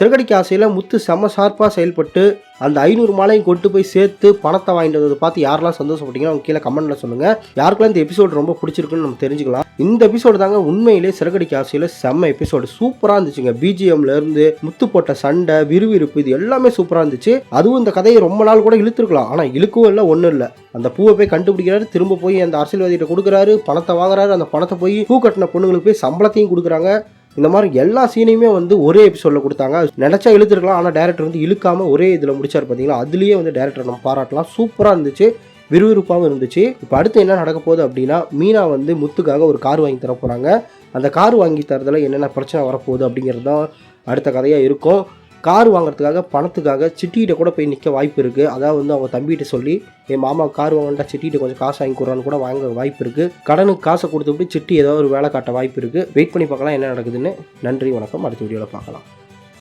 சிறகடிக்க ஆசையில் முத்து செம்ம ஷார்ப்பாக செயல்பட்டு அந்த ஐநூறு மாலையும் கொண்டு போய் சேர்த்து பணத்தை வாங்கிட்டு வந்ததை பார்த்து யாரெல்லாம் சந்தோஷப்பட்டீங்கன்னா அவங்க கீழே கமெண்ட்ல சொல்லுங்கள் யாருக்கெல்லாம் இந்த எபிசோடு ரொம்ப பிடிச்சிருக்குன்னு நம்ம தெரிஞ்சுக்கலாம். இந்த எபிசோடு தாங்க உண்மையிலே சிறகடிக்கு ஆசையில் செம்ம எபிசோடு சூப்பராக இருந்துச்சுங்க. பிஜிஎம்ல இருந்து முத்து போட்ட சண்டை விறுவிறுப்பு இது எல்லாமே சூப்பராக இருந்துச்சு. அதுவும் இந்த கதையை ரொம்ப நாள் கூட இழுத்துருக்கலாம். ஆனால் இழுக்கவும் இல்லை ஒன்றும் இல்லை. அந்த பூவை போய் கண்டுபிடிக்கிறாரு திரும்ப போய் அந்த அரசியல்வாதிகிட்ட கொடுக்குறாரு பணத்தை வாங்குறாரு அந்த பணத்தை போய் பூ கட்டின பொண்ணுங்களுக்கு போய் சம்பளத்தையும் கொடுக்குறாங்க. இந்த மாதிரி எல்லா சீனையுமே வந்து ஒரே எபிசோடில் கொடுத்தாங்க. நினச்சா இழுத்துருக்கலாம் ஆனால் டேரக்டர் வந்து இழுக்காமல் ஒரே இதில் முடிச்சார் பார்த்தீங்களா அதுலேயே வந்து டேரக்டர் நம்ம பாராட்டலாம். சூப்பராக இருந்துச்சு விறுவிறுப்பாகவும் இருந்துச்சு. இப்போ அடுத்து என்ன நடக்க போகுது அப்படின்னா மீனா வந்து முத்துக்காக ஒரு கார் வாங்கி தர போகிறாங்க அந்த கார் வாங்கி தரதில் என்னென்ன பிரச்சனை வரப்போகுது அப்படிங்கிறது தான் அடுத்த கதையாக இருக்கும். கார் வாங்குறதுக்காக பணத்துக்காக சிட்டிகிட்ட கூட போய் நிற்க வாய்ப்பு இருக்குது அதாவது வந்து அவங்க தம்பிகிட்ட சொல்லி என் மாமா கார் வாங்கினா சிட்டிகிட்ட கொஞ்சம் காசு வாங்கி கொடுறான்னு கூட வாங்க வாய்ப்பு இருக்குது கடனுக்கு காசை கொடுத்துட்டு சிட்டி ஏதாவது ஒரு வேலை காட்ட வாய்ப்பு இருக்குது வெயிட் பண்ணி பார்க்கலாம் என்ன நடக்குதுன்னு. நன்றி வணக்கம். அடுத்த வீடியோவில் பார்க்கலாம்.